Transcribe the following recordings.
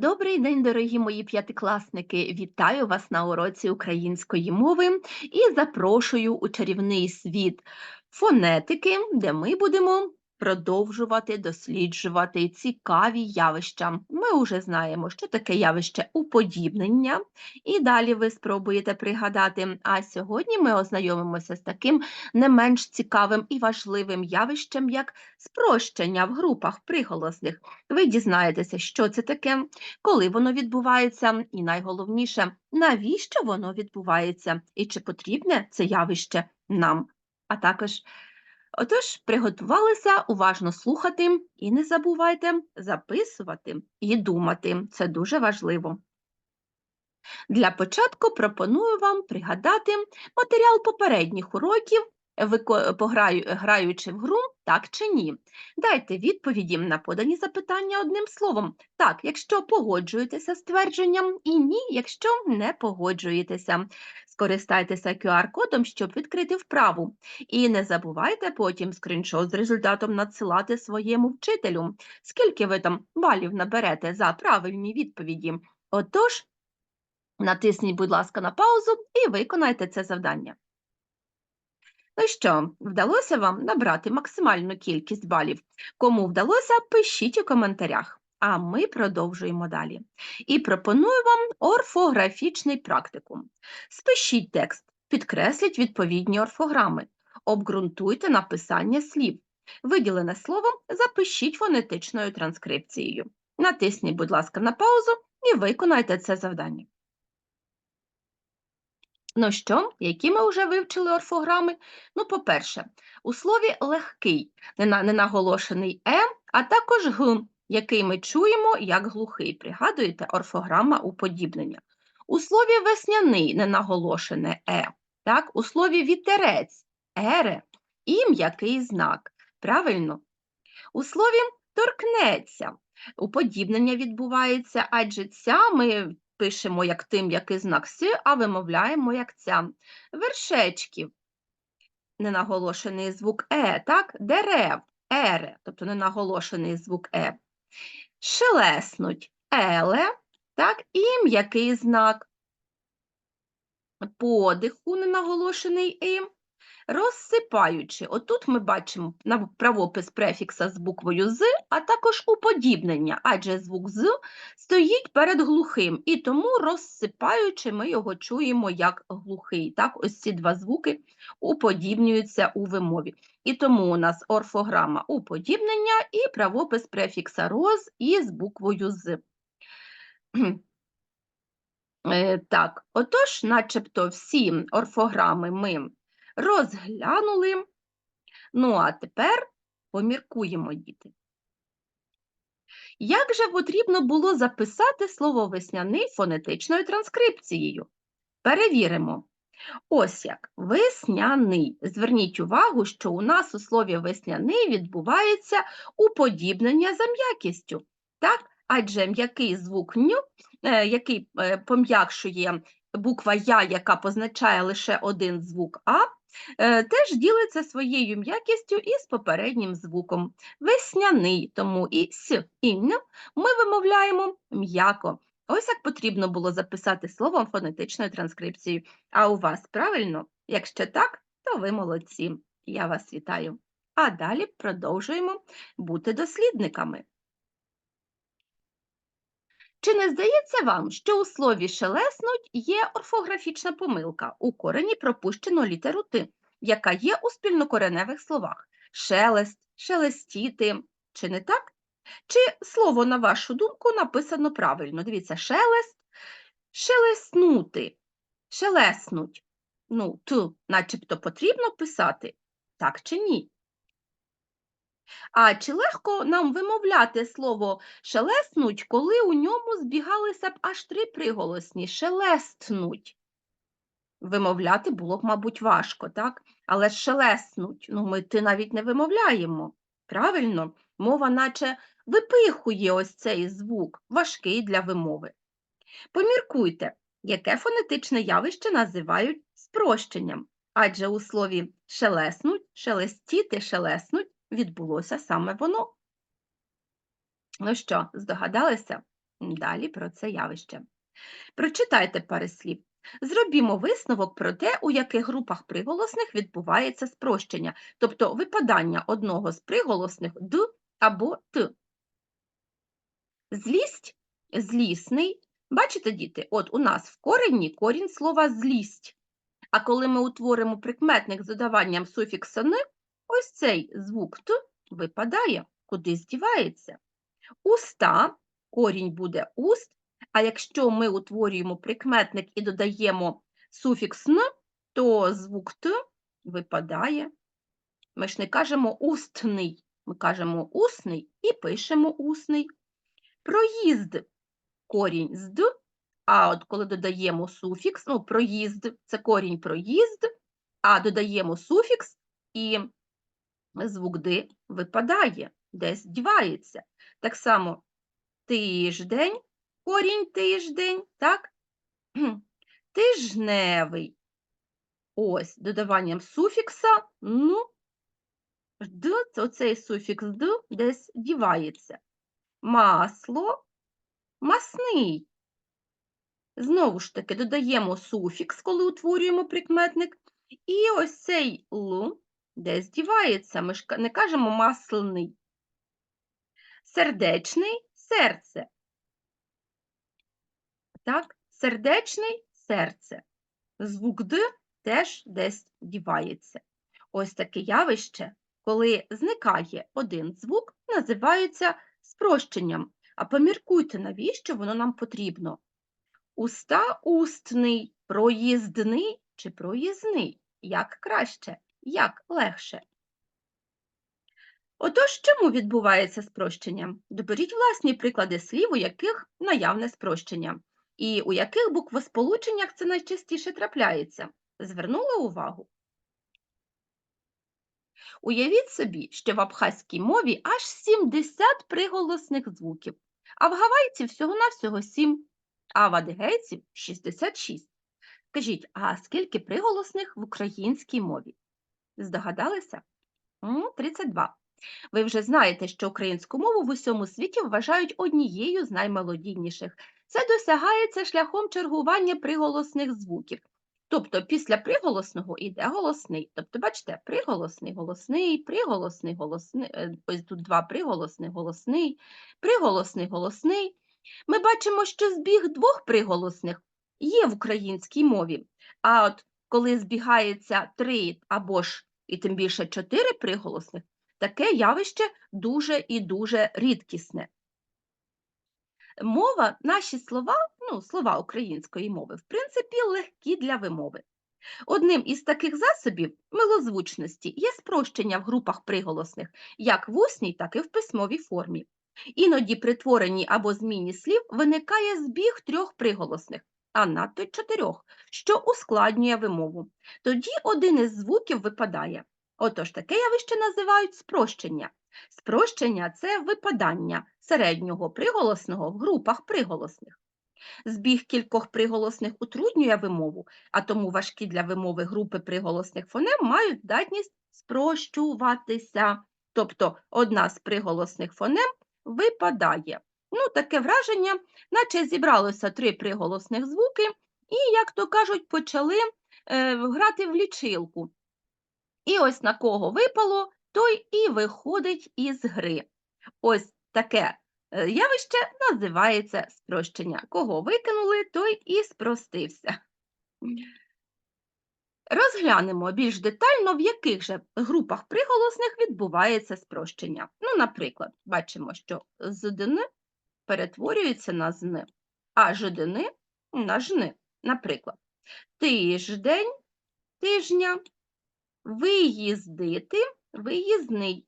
Добрий день, дорогі мої п'ятикласники! Вітаю вас на уроці української мови і запрошую у чарівний світ фонетики, де ми будемо продовжувати досліджувати цікаві явища. Ми вже знаємо, що таке явище уподібнення, і далі ви спробуєте пригадати. А сьогодні ми ознайомимося з таким не менш цікавим і важливим явищем, як спрощення в групах приголосних. Ви дізнаєтеся, що це таке, коли воно відбувається, і найголовніше, навіщо воно відбувається, і чи потрібне це явище нам. А також, отож, приготувалися уважно слухати і не забувайте записувати і думати. Це дуже важливо. Для початку пропоную вам пригадати матеріал попередніх уроків, граючи в гру так чи ні. Дайте відповіді на подані запитання одним словом. Так, якщо погоджуєтеся з твердженням, і ні, якщо не погоджуєтеся. Скористайтеся QR-кодом, щоб відкрити вправу. І не забувайте потім скріншот з результатом надсилати своєму вчителю. Скільки ви там балів наберете за правильні відповіді? Отож, натисніть, будь ласка, на паузу і виконайте це завдання. Ну що, вдалося вам набрати максимальну кількість балів? Кому вдалося, пишіть у коментарях. А ми продовжуємо далі. І пропоную вам орфографічний практикум. Спишіть текст, підкресліть відповідні орфограми, обґрунтуйте написання слів. Виділене слово запишіть фонетичною транскрипцією. Натисніть, будь ласка, на паузу і виконайте це завдання. Ну що, які ми вже вивчили орфограми? Ну, по-перше, у слові легкий, нена- ненаголошений е, а також г, який ми чуємо як глухий. Пригадуєте, орфограма уподібнення. У слові весняний ненаголошене е, так? у слові вітерець ере і м'який знак. Правильно? У слові торкнеться уподібнення відбувається, адже ця ми пишемо як тим, який знак «с», а вимовляємо як ця. Вершечків, ненаголошений звук е, так? Дерев, ере, тобто ненаголошений звук е. Шелеснуть еле, так? І м'який знак. Подиху ненаголошений і. Розсипаючи, отут ми бачимо правопис префікса з буквою з, а також уподібнення, адже звук з стоїть перед глухим, і тому розсипаючи, ми його чуємо як глухий. Так, ось ці два звуки уподібнюються у вимові. І тому у нас орфограма уподібнення і правопис префікса роз із буквою з. Е, Так, отож, начебто всі орфограми ми розглянули. Ну, а тепер поміркуємо, діти. Як же потрібно було записати слово весняний фонетичною транскрипцією? Перевіримо. Ось як весняний. Зверніть увагу, що у нас у слові весняний відбувається уподібнення за м'якістю. Так? Адже м'який звук ню, е, який е, пом'якшує буква Я, яка позначає лише один звук А, е, теж ділиться своєю м'якістю із попереднім звуком. Весняний, тому і с, і н ми вимовляємо м'яко. Ось як потрібно було записати словом фонетичною транскрипцією. А у вас правильно? Якщо так, то ви молодці. Я вас вітаю. А далі продовжуємо бути дослідниками. Чи не здається вам, що у слові шелеснуть є орфографічна помилка? У корені пропущено літеру Т, яка є у спільнокореневих словах шелест, шелестіти. Чи не так? Чи слово, на вашу думку, написано правильно? Дивіться, шелест, шелеснути, шелеснуть. Ну, т, начебто потрібно писати, так чи ні? А чи легко нам вимовляти слово шелеснуть, коли у ньому збігалися б аж три приголосні шелестнуть? Вимовляти було б, мабуть, важко, так? Але шелеснуть, ну ми ти навіть не вимовляємо. Правильно, мова наче випихує ось цей звук, важкий для вимови. Поміркуйте, яке фонетичне явище називають спрощенням, адже у слові шелеснуть, шелестіти, шелеснуть відбулося саме воно. Ну що, здогадалися? Далі про це явище. Прочитайте пари слів. Зробімо висновок про те, у яких групах приголосних відбувається спрощення, тобто випадання одного з приголосних д або т. Злість злісний. Бачите, діти, от у нас в корені корінь слова злість. А коли ми утворимо прикметник з додаванням суфікса «н», ось цей звук т випадає, кудись дівається. Уста корінь буде уст, а якщо ми утворюємо прикметник і додаємо суфікс «н», то звук т випадає. Ми ж не кажемо устний, ми кажемо усний і пишемо усний. Проїзд корінь з д, а от коли додаємо суфікс, ну, проїзд це корінь проїзд, а додаємо суфікс і звук д випадає, десь дівається. Так само тиждень, корінь тиждень, так? Тижневий. Ось, додаванням суфікса, ну, д, це оцей суфікс д десь дівається. Масло, масний. Знову ж таки, додаємо суфікс, коли утворюємо прикметник, і ось цей л десь дівається. Ми ж не кажемо масляний. Сердечний серце. Так, сердечний серце. Звук Д теж десь дівається. Ось таке явище, коли зникає один звук, називається спрощенням. А поміркуйте, навіщо воно нам потрібно. Уста устний, проїздний чи проїзний? Як краще, як легше? Отож, чому відбувається спрощення? Доберіть власні приклади слів, у яких наявне спрощення, і у яких буквосполученнях це найчастіше трапляється. Звернули увагу? Уявіть собі, що в абхазькій мові аж 70 приголосних звуків, а в гавайців всього-навсього 7, а в адигейців 66. Скажіть, а скільки приголосних в українській мові? Здогадалися? 32. Ви вже знаєте, що українську мову в усьому світі вважають однією з наймелодійніших. Це досягається шляхом чергування приголосних звуків. Тобто після приголосного йде голосний. Тобто, бачите, приголосний, голосний, приголосний, голосний, е, ось тут два приголосний, голосний, приголосний, голосний. Ми бачимо, що збіг двох приголосних є в українській мові. А от коли збігається три або ж і тим більше чотири приголосних, таке явище дуже і дуже рідкісне. Мова, наші слова, ну, слова української мови, в принципі, легкі для вимови. Одним із таких засобів милозвучності є спрощення в групах приголосних як в усній, так і в письмовій формі. Іноді при творенні або зміні слів виникає збіг трьох приголосних, а надто чотирьох, що ускладнює вимову. Тоді один із звуків випадає. Отож, таке явище називають спрощення. Спрощення це випадання середнього приголосного в групах приголосних. Збіг кількох приголосних утруднює вимову, а тому важкі для вимови групи приголосних фонем мають здатність спрощуватися. Тобто одна з приголосних фонем випадає. Ну, Таке враження, наче зібралося три приголосних звуки, і, як то кажуть, почали е, грати в лічилку. І ось на кого випало, той і виходить із гри. Ось таке е, явище називається спрощення. Кого викинули, той і спростився. Розглянемо більш детально, в яких же групах приголосних відбувається спрощення. Ну, наприклад, бачимо, що «здн» перетворюється на «зн», а «ждни» на «жни». Наприклад, тиждень, тижня, виїздити, виїзний,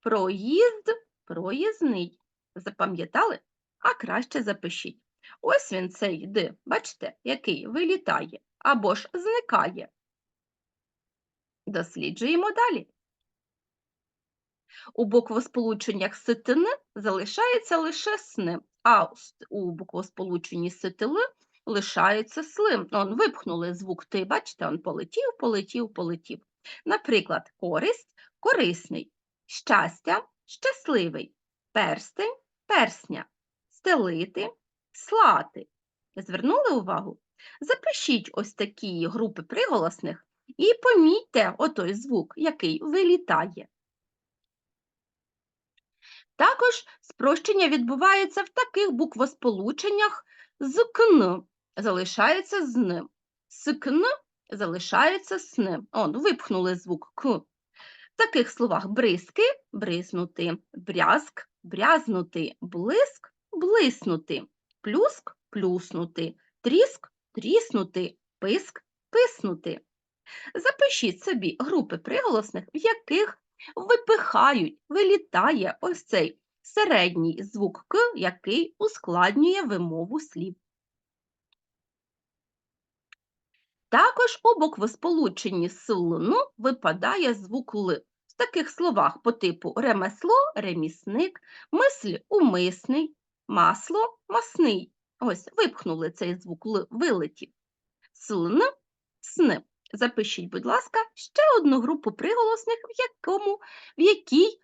проїзд, проїзний. Запам'ятали? А краще запишіть. Ось він цей «д», бачите, який вилітає або ж зникає. Досліджуємо далі. У буквосполученнях ситини залишається лише сни, а у буквосполученні ситили лишається слим. Он випхнули звук ти, бачите, он полетів, полетів, полетів. Наприклад, користь корисний, щастя щасливий, перстень персня, стелити, слати. Звернули увагу? Запишіть ось такі групи приголосних і помітьте отой звук, який вилітає. Також спрощення відбувається в таких буквосполученнях з кн залишається з н, с кн залишається с н. Он, випхнули звук к. В таких словах бризки бризнути, брязк брязнути, блиск блиснути, плюск плюснути, тріск тріснути, писк писнути. Запишіть собі групи приголосних, в яких випихають, вилітає ось цей середній звук К, який ускладнює вимову слів. Також у буквосполученні «н» випадає звук Л. Таких словах по типу ремесло, ремісник, мисль умисний, масло масний. Ось випхнули цей звук вилетів. Слн, сн. Запишіть, будь ласка, ще одну групу приголосних, в якому, в якій,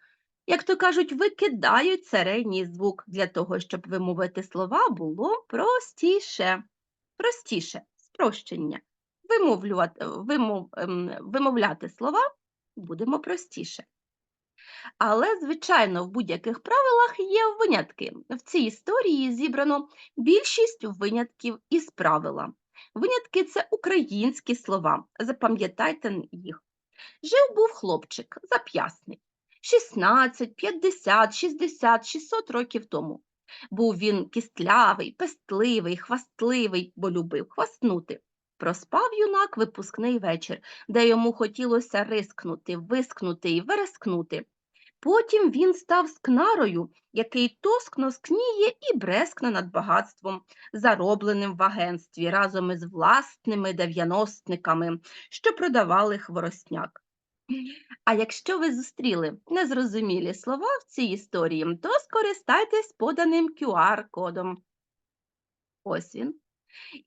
як то кажуть, викидають середній звук для того, щоб вимовити слова було простіше. Простіше, спрощення. Вимовлювати, вимов, ем, вимовляти слова будемо простіше. Але, звичайно, в будь-яких правилах є винятки. В цій історії зібрано більшість винятків із правила. Винятки це українські слова. Запам'ятайте їх. Жив був хлопчик зап'ясний 16, 50, 60, 600 років тому. Був він кістлявий, пестливий, хвастливий, бо любив хвастнути. Проспав юнак випускний вечір, де йому хотілося рискнути, вискнути і верескнути. Потім він став скнарою, який тоскно скніє і брескне над багатством, заробленим в агентстві разом із власними дев'яностниками, що продавали хворосняк. А якщо ви зустріли незрозумілі слова в цій історії, то скористайтесь поданим QR-кодом. Ось він.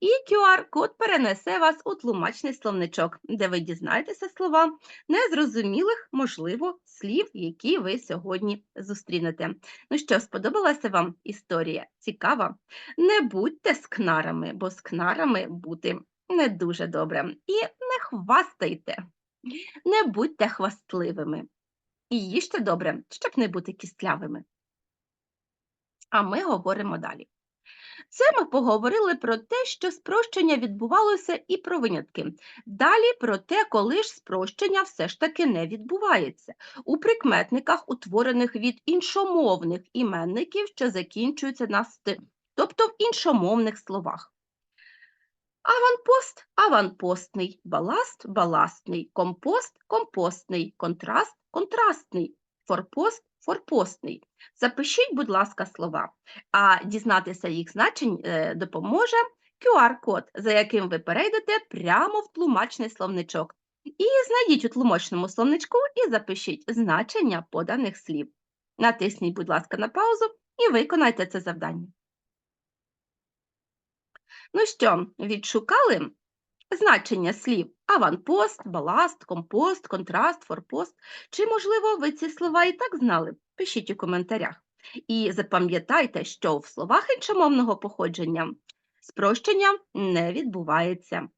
І QR-код перенесе вас у тлумачний словничок, де ви дізнаєтеся слова незрозумілих, можливо, слів, які ви сьогодні зустрінете. Ну що, сподобалася вам історія? Цікава? Не будьте скнарами, бо скнарами бути не дуже добре. І не хвастайте, не будьте хвастливими. І їжте добре, щоб не бути кістлявими. А ми говоримо далі. Це ми поговорили про те, що спрощення відбувалося і про винятки. Далі про те, коли ж спрощення все ж таки не відбувається. У прикметниках, утворених від іншомовних іменників, що закінчуються на «сти», тобто в іншомовних словах. Аванпост аванпостний, баласт баластний, компост компостний, контраст контрастний, форпост форпостний. Запишіть, будь ласка, слова, а дізнатися їх значень е, допоможе QR-код, за яким ви перейдете прямо в тлумачний словничок. І знайдіть у тлумачному словничку і запишіть значення поданих слів. Натисніть, будь ласка, на паузу і виконайте це завдання. Ну що, відшукали значення слів аванпост, баласт, компост, контраст, форпост. Чи, можливо, ви ці слова і так знали? Пишіть у коментарях. І запам'ятайте, що в словах іншомовного походження спрощення не відбувається.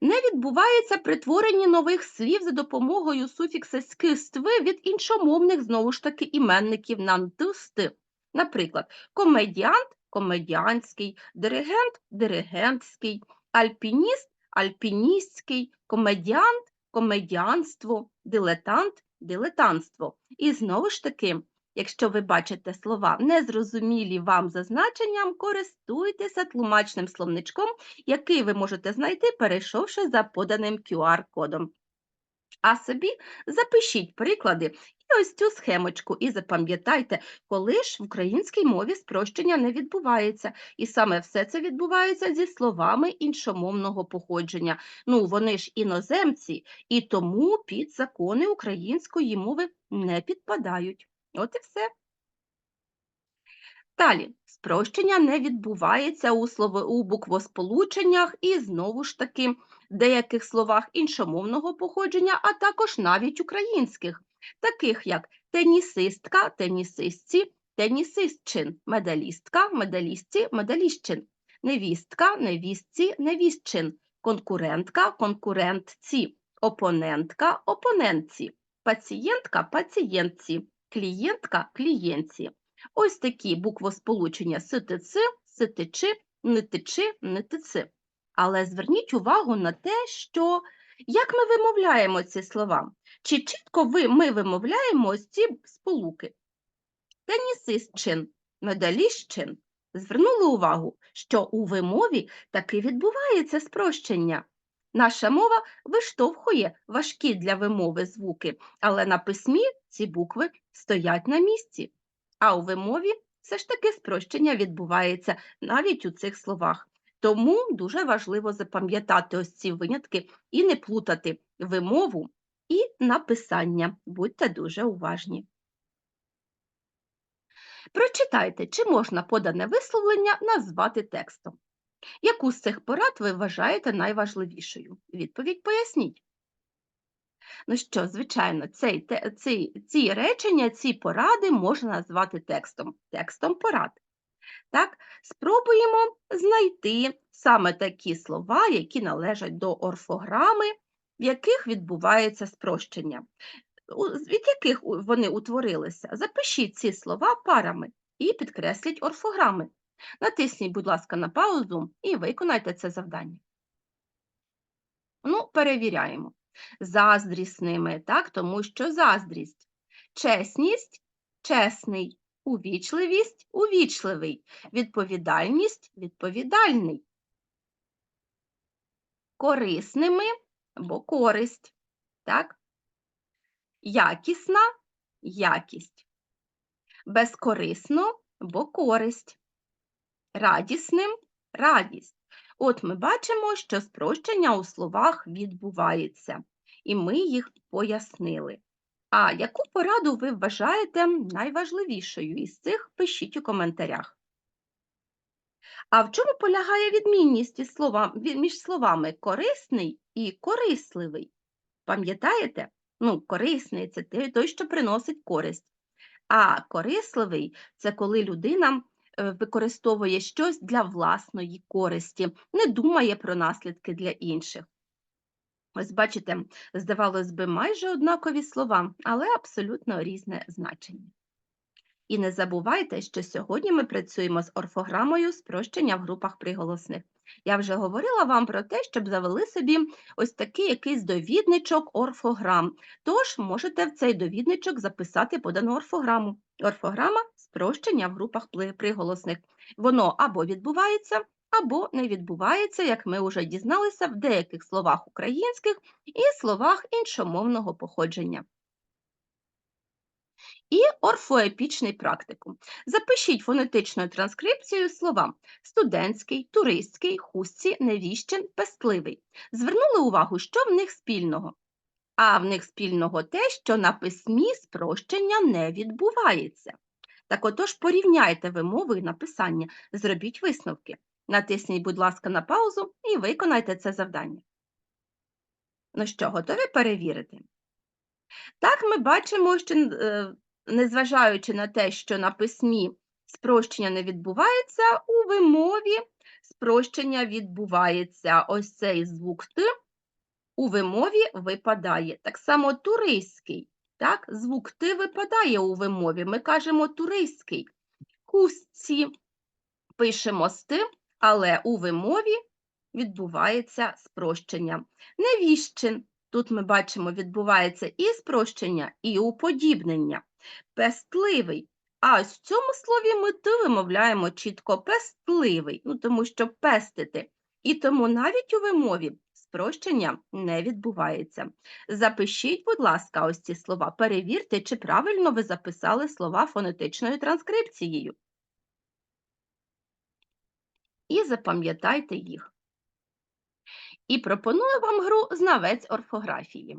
Не відбувається притворення нових слів за допомогою суфікса «ски-стви» від іншомовних, знову ж таки, іменників на «н-т-сти». Наприклад, комедіант комедіанський, диригент диригентський, альпініст альпіністський, комедіант комедіанство, дилетант дилетантство. І знову ж таки, якщо ви бачите слова незрозумілі вам за значенням, користуйтеся тлумачним словничком, який ви можете знайти, перейшовши за поданим QR-кодом. А собі запишіть приклади і ось цю схемочку, і запам'ятайте, коли ж в українській мові спрощення не відбувається. І саме все це відбувається зі словами іншомовного походження. Ну, вони ж іноземці, і тому під закони української мови не підпадають. От і все. Далі, спрощення не відбувається у, слово, у буквосполученнях і знову ж таки деяких словах іншомовного походження, а також навіть українських, таких як тенісистка, тенісистці, тенісистчин, медалістка, медалістці, медалістчин, невістка, невістці, невістчин, конкурентка, конкурентці, опонентка, опонентці, пацієнтка, пацієнтці, клієнтка, клієнтці. Ось такі буквосполучення ситици, ситичи, нитичи, нитици. Але зверніть увагу на те, що як ми вимовляємо ці слова? Чи чітко ви, ми вимовляємо ось ці сполуки? Тенісистчин, медалістчин. Звернули увагу, що у вимові таки відбувається спрощення. Наша мова виштовхує важкі для вимови звуки, але на письмі ці букви стоять на місці. А у вимові все ж таки спрощення відбувається навіть у цих словах. Тому дуже важливо запам'ятати ось ці винятки і не плутати вимову і написання. Будьте дуже уважні. Прочитайте, чи можна подане висловлення назвати текстом. Яку з цих порад ви вважаєте найважливішою? Відповідь поясніть. Ну що, звичайно, цей, ці, ці речення, ці поради можна назвати текстом, текстом порад. Так, спробуємо знайти саме такі слова, які належать до орфограми, в яких відбувається спрощення. Від яких вони утворилися? Запишіть ці слова парами і підкресліть орфограми. Натисніть, будь ласка, на паузу і виконайте це завдання. Ну, перевіряємо. Заздрісними, так, тому що заздрість. Чесність чесний, увічливість увічливий, відповідальність відповідальний. Корисними бо користь, так? Якісна якість. Безкорисно бо користь. Радісним радість. От ми бачимо, що спрощення у словах відбувається, і ми їх пояснили. А яку пораду ви вважаєте найважливішою із цих пишіть у коментарях. А в чому полягає відмінність із слова, між словами корисний і корисливий? Пам'ятаєте? Ну, корисний це той, що приносить користь. А корисливий це коли людина е, використовує щось для власної користі, не думає про наслідки для інших. Ось бачите, здавалось би, майже однакові слова, але абсолютно різне значення. І не забувайте, що сьогодні ми працюємо з орфограмою спрощення в групах приголосних. Я вже говорила вам про те, щоб завели собі ось такий якийсь довідничок орфограм. Тож можете в цей довідничок записати подану орфограму. Орфограма спрощення в групах приголосних. Воно або відбувається, або не відбувається, як ми вже дізналися в деяких словах українських і словах іншомовного походження. І орфоепічний практикум. Запишіть фонетичною транскрипцією слова студентський, туристський, хустці, невіщен, пестливий. Звернули увагу, що в них спільного. А в них спільного те, що на письмі спрощення не відбувається. Так отож порівняйте вимови і написання, зробіть висновки. Натисніть, будь ласка, на паузу і виконайте це завдання. Ну що, готові перевірити? Так, ми бачимо, що е, незважаючи на те, що на письмі спрощення не відбувається, у вимові спрощення відбувається. Ось цей звук Т у вимові випадає. Так само туристський. Так, звук Т випадає у вимові. Ми кажемо туристський. Кустці пишемо з Т, але у вимові відбувається спрощення. Невіщин. Тут ми бачимо, відбувається і спрощення, і уподібнення. Пестливий. А ось в цьому слові ми «т» вимовляємо чітко пестливий, ну, тому що пестити. І тому навіть у вимові спрощення не відбувається. Запишіть, будь ласка, ось ці слова. Перевірте, чи правильно ви записали слова фонетичною транскрипцією. Запам'ятайте їх. І пропоную вам гру «Знавець орфографії».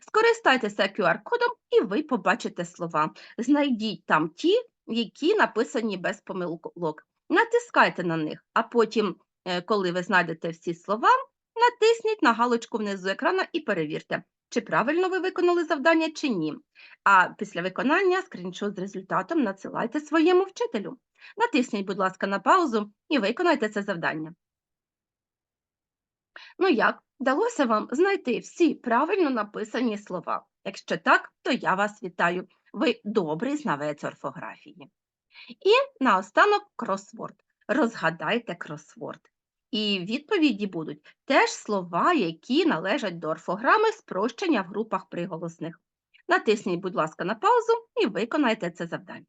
Скористайтеся QR-кодом і ви побачите слова. Знайдіть там ті, які написані без помилок. Натискайте на них, а потім, е, коли ви знайдете всі слова, натисніть на галочку внизу екрана і перевірте, чи правильно ви виконали завдання, чи ні. А після виконання скріншот з результатом надсилайте своєму вчителю. Натисніть, будь ласка, на паузу і виконайте це завдання. Ну як, вдалося вам знайти всі правильно написані слова? Якщо так, то я вас вітаю. Ви добрий знавець орфографії. І наостанок кросворд. Розгадайте кросворд. І відповіді будуть теж слова, які належать до орфограми спрощення в групах приголосних. Натисніть, будь ласка, на паузу і виконайте це завдання.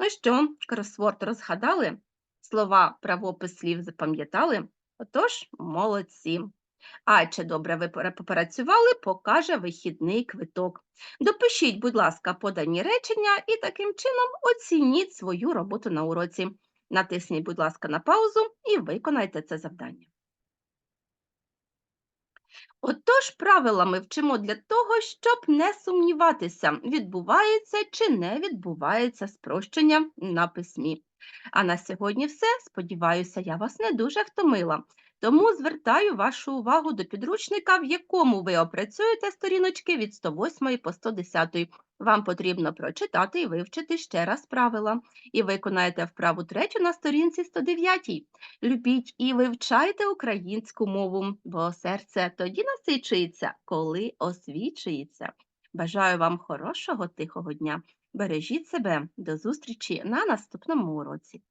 Ну що, кросворд розгадали? Слова, правопис слів запам'ятали? Отож, молодці. А чи добре ви попрацювали, покаже вихідний квиток. Допишіть, будь ласка, подані речення і таким чином оцініть свою роботу на уроці. Натисніть, будь ласка, на паузу і виконайте це завдання. Отож, правила ми вчимо для того, щоб не сумніватися, відбувається чи не відбувається спрощення на письмі. А на сьогодні все. Сподіваюся, я вас не дуже втомила. Тому звертаю вашу увагу до підручника, в якому ви опрацюєте сторіночки від 108 по 110. Вам потрібно прочитати і вивчити ще раз правила. І виконаєте вправу третю на сторінці 109. Любіть і вивчайте українську мову, бо серце тоді насичується, коли освічується. Бажаю вам хорошого тихого дня. Бережіть себе. До зустрічі на наступному уроці.